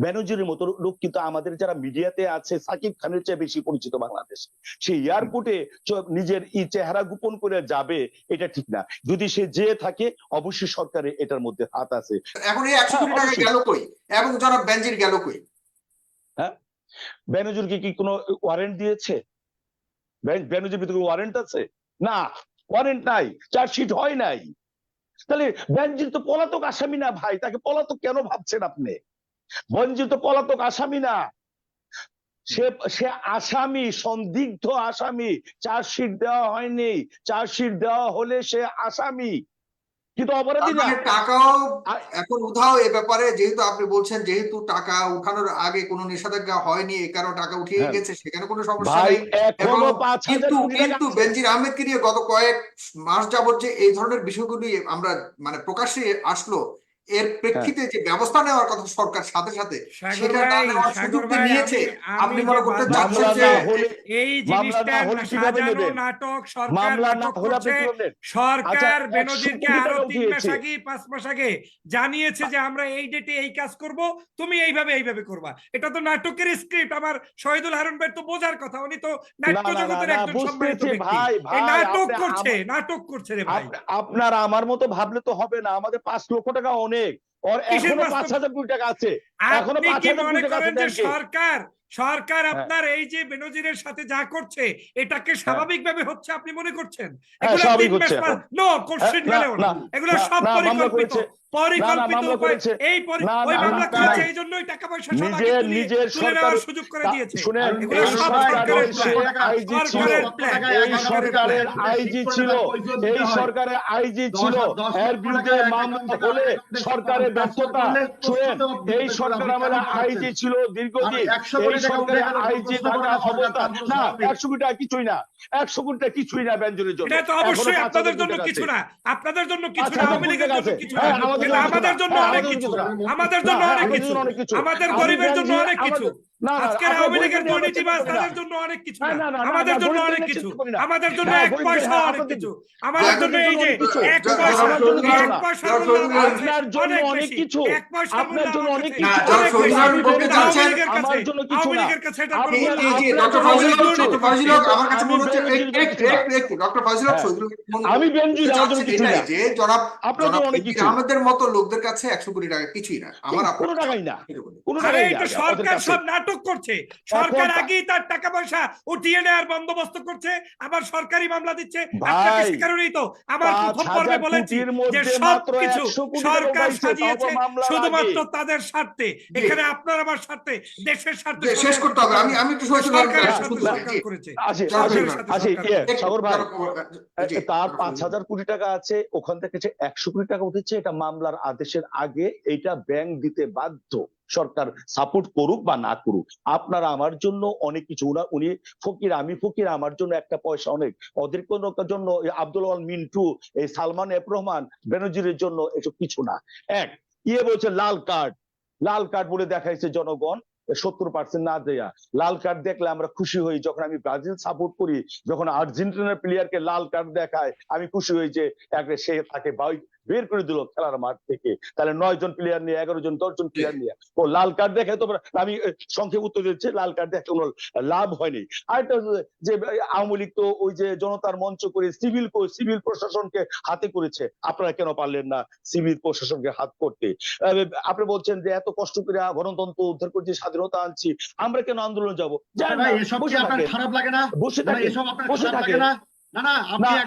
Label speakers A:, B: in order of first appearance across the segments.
A: ব্যানার্জির মতো লোক কিন্তু আমাদের যারা মিডিয়াতে আছে সাকিব খানের চেয়ে বেশি পরিচিত বাংলাদেশ। সে এয়ারপোর্টে নিজের ই চেহারা গোপন করে যাবে এটা ঠিক না। যদি সে যেয়ে থাকে অবশ্যই সরকারের এটার মধ্যে হাত আছে।
B: এখন এই একশো কোটি টাকা গেল কই? এবং জনাব বেনজির গেল কই?
A: ব্যানার্জিকে কি কোনো ওয়ারেন্ট দিয়েছে? ব্যান- ব্যানার্জির ভিতরে ওয়ারেন্ট আছে? না ওয়ারেন্ট নাই চার্জশিট হয় নাই। তাহলে বেনজির তো পলাতক আসামি না ভাই তাকে পলাতক কেন ভাবছেন আপনি? বেনজির তো পলাতক আসামি না। সে সে আসামি সন্দিগ্ধ আসামি। চার্জশিট দেওয়া হয়নি। চার্জশিট দেওয়া হলে সে আসামি। কিন্তু অপরাধী না।
B: টাকাও এখন উধাও এ ব্যাপারে যেহেতু আপনি বলছেন যেহেতু টাকা উঠানোর আগে কোনো নিষেধাজ্ঞা হয়নি এই কারণে টাকা উঠিয়ে
A: হ্যাঁ।
B: গেছে সেখানে কোনো সমস্যা নেই। কিন্তু কিন্তু বেনজির আহমেদকে নিয়ে গত কয়েক মাস যাবত যে এই ধরনের বিষয়গুলি আমরা মানে প্রকাশ্যে আসলো এর প্রেক্ষিতে যে ব্যবস্থা নেওয়ার কথা সরকার সাথে সাথে সেটা না নেওয়ার নিয়েছে। আপনি মনে করতে চাচ্ছেন যে
C: এই জিনিসটা সাজানো নাটক সরকার নাটক করছে সরকার
A: আচ্ছা,
C: বেনজিরকে
A: আরও
C: তিন মাস আগে পাঁচ মাস আগে জানিয়েছে যে আমরা এই ডেটে এই কাজ করব তুমি এইভাবে এইভাবে করবা। এটা তো নাটকের স্ক্রিপ্ট আমার শহীদুল হারুন ভাই তো বোঝার কথা উনি তো নাট্য জগতের একজন সম্মানিত ব্যক্তি।
A: ভাই,
C: নাটক করছে নাটক করছে রে ভাই।
A: আপ- আপনার আমার মতো ভাবলে তো হবে না আমাদের পাঁচ লক্ষ টাকা অনেক ওর
C: আর
A: এখনও
C: পাঁচ
A: পাঁচ হাজার কোটি টাকা আছে।
C: এখনও
A: পাঁচ হাজার কোটি টাকা আছে
C: সরকার সরকার
A: হ্যাঁ।
C: আপনার এই যে বেনজিরের সাথে যা করছে এটাকে স্বাভাবিকভাবে হচ্ছে আপনি মনে করছেন?
A: হ্যাঁ,
C: এগুলো। নো কোশ্চেন সব পরিকল্পিত। পরিকল্পিত এই ওই মামলা করেছে এই জন্যই টাকা পয়সা
A: নিজের
C: তুলে-
A: নিজের
C: নেওয়ার
A: সরকার
C: সুযোগ করে দিয়েছে।
A: শুনেন এই সরকারের। আইজি ছিল। এই সরকারের আইজি ছিল। এই সরকারের আইজি ছিল। এর বিরুদ্ধে মামলা হলে সরকারের ব্যর্থতা। শুনেন এই সরকার আমাদের আইজি ছিল দীর্ঘদিন। এই আইজি না একশো কোটি টাকা কিছুই না। একশো কোটি টাকা কিছুই না ব্যঞ্জনের জন্য।
C: এটা তো অবশ্যই আপনাদের জন্য কিছু না। আপনাদের জন্য কিছু
A: আচ্ছা,
C: না
A: আমাদের
C: আওয়ামী লীগের জন্য কিছু না।
A: হ্যাঁ, আমাদের জন্য।
C: অনেক কিছু
A: না।
C: আমাদের জন্য অনেক কিছু
A: অনেক কিছু।
C: আমাদের গরিবের জন্য অনেক কিছু। আজকের আওয়ামী লীগের দুর্নীতিবাজ। তাদের জন্য অনেক কিছু আমাদের জন্য অনেক কিছু। আমাদের জন্য এক পয়সা অনেক কিছু আমাদের জন্য এই যে এক পয়সা এক
A: আপনার জন্য
C: অনেক
A: কিছু।
C: এক
A: আপনার জন্য অনেক
C: কিছু।
A: আমার জন্য কিছু না। আপনি-
B: ডক্টর। ডক্টর আমার কাছে মনে হচ্ছে এক- এক- এক- ফজলুল
A: আমি বেনজির আমার কিছু না
B: যে জনাব
A: আপনার অনেক কিছু।
B: আহমেদের মতো লোকদের কাছে একশো কোটি টাকা কিছুই না আমার
A: কোনো
B: আপনার
A: টাকাই না কোনো টাকাই না
C: সরকার সব নাটক করছে। সরকার আগেই তার টাকা পয়সা উঠিয়ে নেওয়ার বন্দোবস্ত করছে আবার সরকারি মামলা দিচ্ছে। আপনাকে সে কারণেই তো। আমার প্রথম
A: হাজার
C: পর্বে বলেছি যে
A: মধ্যে
C: সব কিছু
A: 100 কোটি টাকা
C: সরকার সাজিয়েছে শুধুমাত্র তাদের স্বার্থে। এখানে আপনার আমার স্বার্থে দেশের স্বার্থে
B: শেষ করতে হবে। আমি আমি একটু
C: সরকারের সাথে। করেছে।
A: ইয়ে,
B: একটু,
A: সাগর ভাই। তার পাঁচ হাজার কোটি টাকা আছে ওখান থেকে একশো কোটি টাকা উঠেছে এটা মামলার আদেশের আগে এটা ব্যাংক দিতে বাধ্য। সরকার সাপোর্ট করুক বা না করুক, আপনারা আমার জন্য অনেক কিছু উনা- ফকির, আমি ফকির, আমার জন্য একটা পয়সা অনেক। ওদের কোনো জন্য আব্দুল মিন্টু, এই সালমান এফ রহমান, বেনজিরের জন্য এসব কিছু না। এক ইয়ে বলছে লাল কার্ড লাল কার্ড বলে দেখাইছে জনগণ, সত্তর পার্সেন্ট না দেয়া। লাল কার্ড দেখলে আমরা খুশি হই, যখন আমি ব্রাজিল সাপোর্ট করি, যখন আর্জেন্টিনার প্লেয়ারকে লাল কার্ড দেখায়, আমি খুশি হই যে সে তাকে বের করে দিল খেলার মাঠ থেকে। তাহলে নয় জন প্লেয়ার নিয়ে এগারো জন দশ জন প্লেয়ার নিয়ে। ও লাল কার্ড দেখে তো আমি সংক্ষেপ উত্তর দিচ্ছি লাল কার্ড দেখে কোনো লাভ হয়নি। আরেকটা যে আওয়ামী লীগ তো ওই যে জনতার মঞ্চ করে সিভিল সিভিল প্রশাসনকে হাতে করেছে। আপনারা কেন পারলেন না সিভিল প্রশাসনকে হাত করতে? আপনি বলছেন যে এত কষ্ট করে গণতন্ত্র উদ্ধার করছি স্বাধীনতা আনছি। আমরা কেন আন্দোলন যাব? না, বসে
D: আপনার খারাপ লাগে না?
A: বসে থাকে।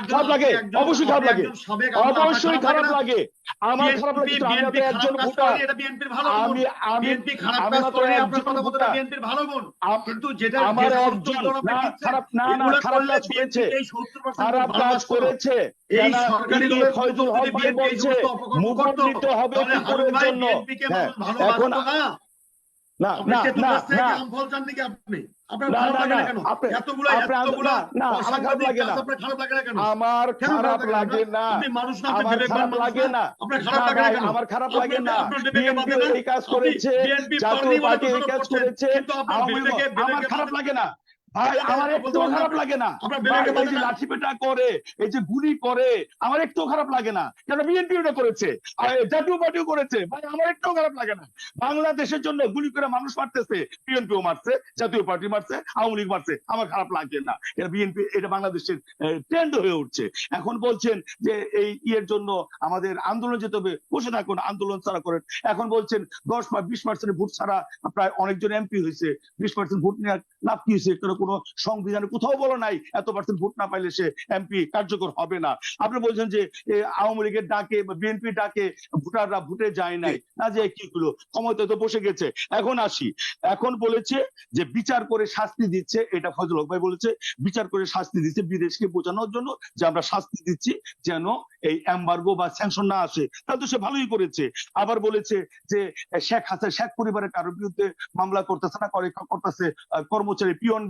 A: খারাপ লাগে,
D: আপনি একজন-
A: অবশ্যই খারাপ লাগে।
D: একজন সাবেক আমলা, আপনার
A: অবশ্যই খারাপ লাগে। আমার খারাপ লাগে আমি তো একজন
D: কাজ
A: ভোটার। আমি আমি আমি একজন ভোটার।
D: কিন্তু যেটা
A: আমার একজন খারাপ না না খারাপ করেছে।
D: এই 70%
A: খারাপ কাজ
D: কাজ
A: করেছে।
D: এই সরকারি
A: হক বলছে? মুখ দিতে হবে কুকুরের জন্য? হ্যাঁ এখন
D: না
A: না না না।
D: আপনি?
A: আমার খারাপ লাগে না। আমার খারাপ লাগে না? এই কাজ করেছে জাতীয় পার্টি এই কাজ করেছে আমার খারাপ লাগে না। ভাই আমার একটু খারাপ লাগে না। এই যে করে এই যে গুলি করে আমার একটু খারাপ লাগে না। কেন বিএনপি ওটা করেছে? জাতীয় পার্টিও করেছে। ভাই আমার একটু খারাপ লাগে না। বাংলাদেশের জন্য গুলি করে মানুষ মারতেছে। বিএনপিও মারছে জাতীয় পার্টি মারছে আওয়ামী লীগ মারছে। আমার খারাপ লাগে না। এটা বিএনপি এটা বাংলাদেশের ট্রেন্ড হয়ে উঠছে। এখন বলছেন যে এই ইয়ের জন্য আমাদের আন্দোলন যেতে হবে। বসে থাকুন আন্দোলন ছাড়া করেন। এখন বলছেন দশ বা বিশ পার্সেন্ট ভোট ছাড়া প্রায় অনেকজন এমপি হয়েছে বিশ পার্সেন্ট ভোট নেওয়ার লাভ কি হয়েছে কোনো সংবিধানে কোথাও বলা নাই, এত পার্সেন্ট ভোট না পাইলে সে এমপি কার্যকর হবে না। আপনি বলছেন যে আওয়ামী লীগের ডাকে বিএনপি ডাকে ভোটাররা ভোটে যায় নাই। না যে কি হলো, ক্ষমতায় তো বসে গেছে। এখন আসি। এখন বলেছে যে, বিচার করে শাস্তি দিচ্ছে, এটা ফজল হক ভাই বলেছে, বিচার করে শাস্তি দিচ্ছে বিদেশকে বোঝানোর জন্য যে আমরা শাস্তি দিচ্ছি যেন এই এম্বার্গো বা স্যাংশন না আসে তাহলে তো সে ভালোই করেছে। আবার বলেছে যে শেখ হাসিনা শেখ পরিবারের কারোর বিরুদ্ধে মামলা করতেছে না করে করতেছে কর্মচারী পিয়ন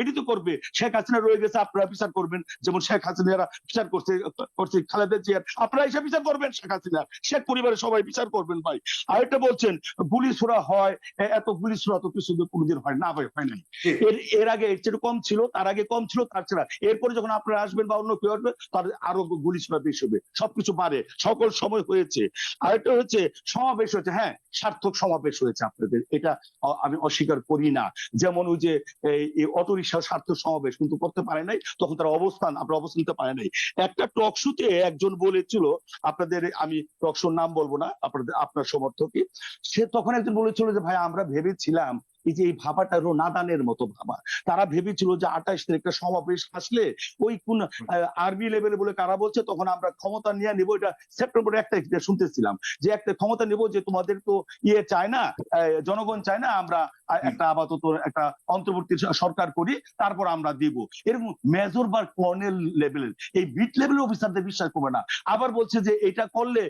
A: এটি তো করবে। শেখ হাসিনা রয়ে গেছে আপনারা বিচার করবেন। যেমন শেখ হাসিনারা বিচার করছে করছে খালেদা জিয়ার। আপনারা এসে বিচার করবেন শেখ হাসিনা। শেখ পরিবারের সবাই বিচার করবেন ভাই। আরেকটা বলছেন গুলি ছোড়া হয় এত গুলি ছোড়া তো কিছু কোনোদিন হয় না ভাই হয় নাই। এর এর আগে এর চেয়ে কম ছিল তার আগে কম ছিল তার ছাড়া এরপরে যখন আপনারা আসবেন বা অন্য কেউ আসবে তার আরও গুলি ছোড়া বেশি হবে সবকিছু বাড়ে সকল সময় হয়েছে। আরেকটা হচ্ছে সমাবেশ হয়েছে। হ্যাঁ সার্থক সমাবেশ হয়েছে আপনাদের। এটা আমি অস্বীকার করি না। যেমন ওই যে এই অটো রিক্সা সার্থক সমাবেশ কিন্তু করতে পারে নাই, তখন তারা অবস্থান, আপনার অবস্থান নিতে পারে নাই। একটা টক শুতে একজন বলেছিল, আপনাদের আমি টক নাম বলব না, আপনাদের, আপনার সমর্থকই, সে তখন একজন বলেছিল যে, ভাই, আমরা ভেবেছিলাম এই যে এই ভাবাটা নাদানের মতো ভাবা। তারা ভেবেছিল যে আঠাশ তারিখটা সমাবেশ আসলে ওই কোন আর্মি লেভেলে বলে কারা বলছে তখন আমরা ক্ষমতা নিয়ে নিব এটা সেপ্টেম্বর এক তারিখ থেকে শুনতেছিলাম। যে একটা ক্ষমতা নিব যে তোমাদের তো ইয়ে চায় না জনগণ চায় না আমরা একটা আপাতত একটা অন্তর্বর্তী সরকার করি তারপর আমরা দিব। এরকম মেজর বা কর্নেল লেভেলের এই বিট লেভেল অফিসারদের বিশ্বাস করবে না। আবার বলছে যে এটা করলে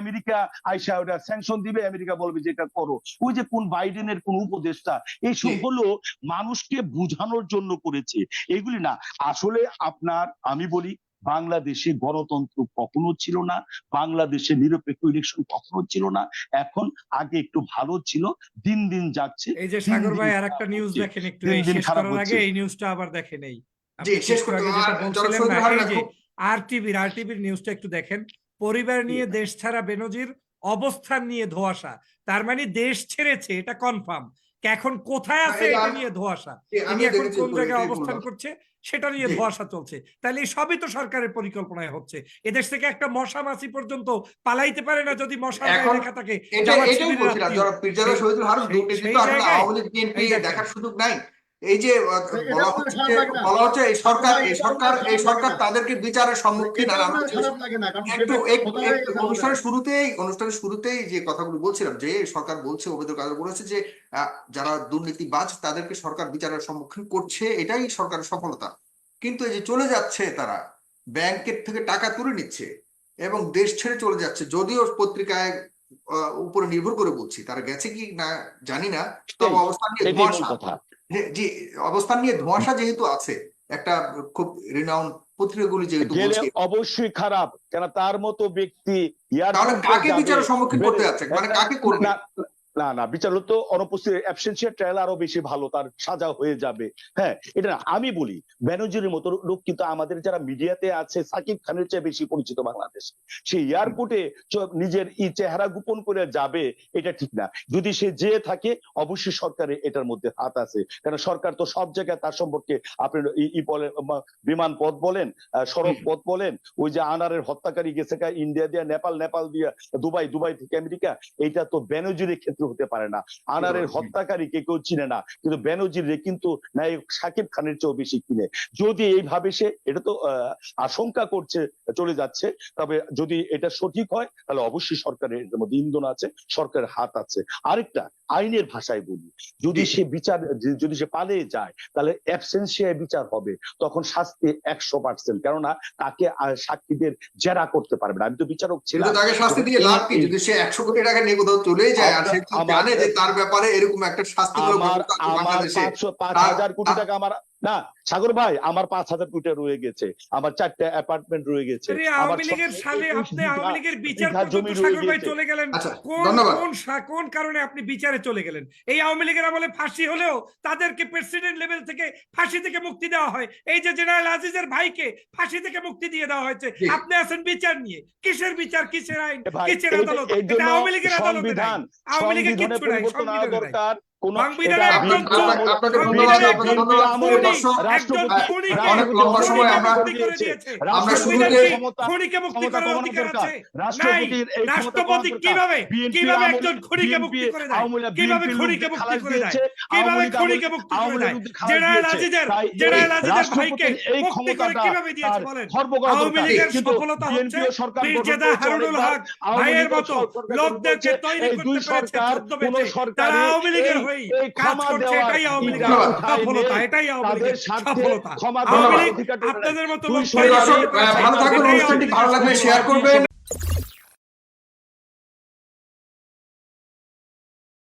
A: আমেরিকা আইসা ওটা স্যাংশন দিবে আমেরিকা বলবে যে এটা করো। ওই যে কোন বাইডেনের কোন উপদেষ্টা এইসব
B: জি।
A: হলো মানুষকে বুঝানোর জন্য করেছে। এগুলি না আসলে আপনার আমি বলি বাংলাদেশে গণতন্ত্র কখনো ছিল না বাংলাদেশে নিরপেক্ষ ইলেকশন কখনো ছিল না এখন আগে একটু ভালো ছিল দিন দিন যাচ্ছে
C: এই যে সাগর ভাই আর একটা নিউজ দেখেন একটু এই শেষ করার আগে এই নিউজটা আবার দেখেন এই
B: জি
C: আপনি
B: শেষ করতে
C: আগে যেটা বলছিলেন না, যে
B: খুব।
C: আর টিভির আর টিভির নিউজটা একটু দেখেন। পরিবার নিয়ে দেশ ছাড়া বেনজির অবস্থান নিয়ে ধোয়াশা। তার মানে দেশ ছেড়েছে এটা কনফার্ম এখন কোথায় আছে
B: এটা
C: নিয়ে ধোয়াশা? তিনি
B: আমি
C: এখন কোন জায়গায় অবস্থান করছে সেটা নিয়ে। ধোয়াশা চলছে। তাহলে এই সবই তো সরকারের পরিকল্পনায় হচ্ছে। এদেশ থেকে একটা মশা মাছি পর্যন্ত পালাইতে পারে না যদি
B: মশা
C: লেখা থাকে।
B: এটা
C: এটাও
B: বলছিলাম যারা পিরজাদা শহীদুল হারুন দুর্নীতি তো আসলে আওয়ামী লীগ বিএনপি দেখার সুযোগ নাই। এই যে বলা হচ্ছে? বলা হচ্ছে এই সরকার এই সরকার এই সরকার
D: না?
B: তাদেরদের বিচারের সম্মুখীন একটু। অনুষ্ঠানের শুরুতেই অনুষ্ঠানের শুরুতেই যে কথাগুলো বলছিলাম যে সরকার বলছে ওবেদুল কাদের বলেছে যে যারা দুর্নীতিবাজ তাদেরকে সরকার বিচারের সম্মুখীন করছে এটাই সরকারের সফলতা কিন্তু এই যে চলে যাচ্ছে তারা ব্যাংকের থেকে টাকা তুলে নিচ্ছে এবং দেশ ছেড়ে চলে যাচ্ছে যদিও পত্রিকায় আহ, উপরে নির্ভর করে বলছি তারা গেছে কি না জানি না তবে অবস্থান নিয়ে জি অবস্থান নিয়ে ধোঁয়াশা যেহেতু আছে একটা খুব রিনাউন পত্রিকাগুলি যেহেতু
A: অবশ্যই খারাপ কেন তার মতো ব্যক্তি
B: তাহলে কাকে বিচারের সম্মুখীন করতে যাচ্ছে? মানে কাকে করবে?
A: না না না বিচার তো অনুপস্থিত অ্যাবসেন্সিয়ার ট্রায়াল আরও বেশি ভালো তার সাজা হয়ে যাবে। হ্যাঁ এটা না, আমি বলি ব্যানার্জির মতো লোক কিন্তু আমাদের যারা মিডিয়াতে আছে সাকিব খানের চেয়ে বেশি পরিচিত বাংলাদেশ। সে এয়ারপোর্টে নিজের ই চেহারা গোপন করে যাবে এটা ঠিক না। যদি সে যেয়ে থাকে অবশ্যই সরকারের এটার মধ্যে হাত আছে। কারণ সরকার তো সব জায়গায় তার সম্পর্কে আপনি ই- বলেন বিমান পথ বলেন সড়ক পথ বলেন ওই যে আনারের হত্যাকারী গেছে ইন্ডিয়া দিয়া নেপাল নেপাল দিয়া দুবাই দুবাই থেকে আমেরিকা এটা তো ব্যানজিরের ক্ষেত্রে হতে পারে না। আনারের। হত্যাকারীকে কেউ চিনে না। কিন্তু ব্যানজিরে কিন্তু নায়ক সাকিব খানের চেয়েও বেশি কিনে। যদি এইভাবে সে এটা তো আশঙ্কা করছে চলে যাচ্ছে। তবে যদি এটা সঠিক হয় তাহলে অবশ্যই সরকারের এর মধ্যে ইন্ধন আছে সরকারের হাত আছে। আরেকটা আইনের ভাষায় বলি। যদি সে বিচার যদি সে পালিয়ে যায় তাহলে অ্যাবসেন্সিয়ায় বিচার হবে। তখন শাস্তি একশো পার্সেন্ট কেননা তাকে সাক্ষীদের জেরা করতে পারবে না। আমি তো বিচারক ছিলাম।
B: তাকে শাস্তি দিয়ে লাভ কি? যদি সে একশো কোটি টাকা নিয়ে কোথাও চলে যায় আর সে জানে যে তার ব্যাপারে এরকম একটা শাস্তিমূলক
A: আমার
B: ব্যবস্থা আছে
A: আমার
B: বাংলাদেশে।
A: পাঁচশো পাঁচ
B: তার-
A: হাজার কোটি টাকা আমার না সাগর ভাই আমার পাঁচ হাজার কোটি রয়ে গেছে আমার চারটে অ্যাপার্টমেন্ট রয়ে গেছে
C: আওয়ামী লীগের সালে আপনি আওয়ামী লীগের বিচার পর্যন্ত সাগর ভাই চলে গেলেন।
B: আচ্ছা
C: কোন কোন কোন কারণে আপনি বিচারে চলে গেলেন? এই আওয়ামী লীগের আমলে ফাঁসি হলেও তাদেরকে প্রেসিডেন্ট লেভেল থেকে ফাঁসি থেকে মুক্তি দেওয়া হয়। এই যে জেনারেল আজিজের ভাইকে ফাঁসি থেকে মুক্তি দিয়ে দেওয়া হয়েছে আপনি আছেন বিচার নিয়ে। কিসের বিচার কিসের আইন কিসের আদালত? আওয়ামী লীগের আদালতে আওয়ামী লীগের কিচ্ছু নাই সংবিধানে
A: রাষ্ট্রপতি- রাষ্ট্রপতির
C: কীভাবে কীভাবে একজন খুনিকে মুক্তি করে দেয়? কীভাবে খুনিকে মুক্তি করে দেয়? কীভাবে খুনিকে মুক্তি করে দেয়? জেনারেল আজিজের জেনারেল আজিজের ভাইকে মুক্তি করে কীভাবে দিয়েছে বলেন? আওয়ামী লীগের সফলতা হচ্ছে মির্জেদা হারুনুল হক ভাইয়ের মতো লোকদেরকে তৈরি করতে পেরেছে তারা আওয়ামী লীগের
A: এই-
C: হয়েই কাজ করছে এটাই আওয়ামী লীগের
B: ধন্যবাদ।
C: সফলতা এটাই আওয়ামী
A: তাদের
C: সফলতা। আওয়ামী লীগ আপনাদের মতো
B: ভালো থাকুন অনুষ্ঠানটি ভালো
C: লীগের
B: লাগলে শেয়ার করবেন।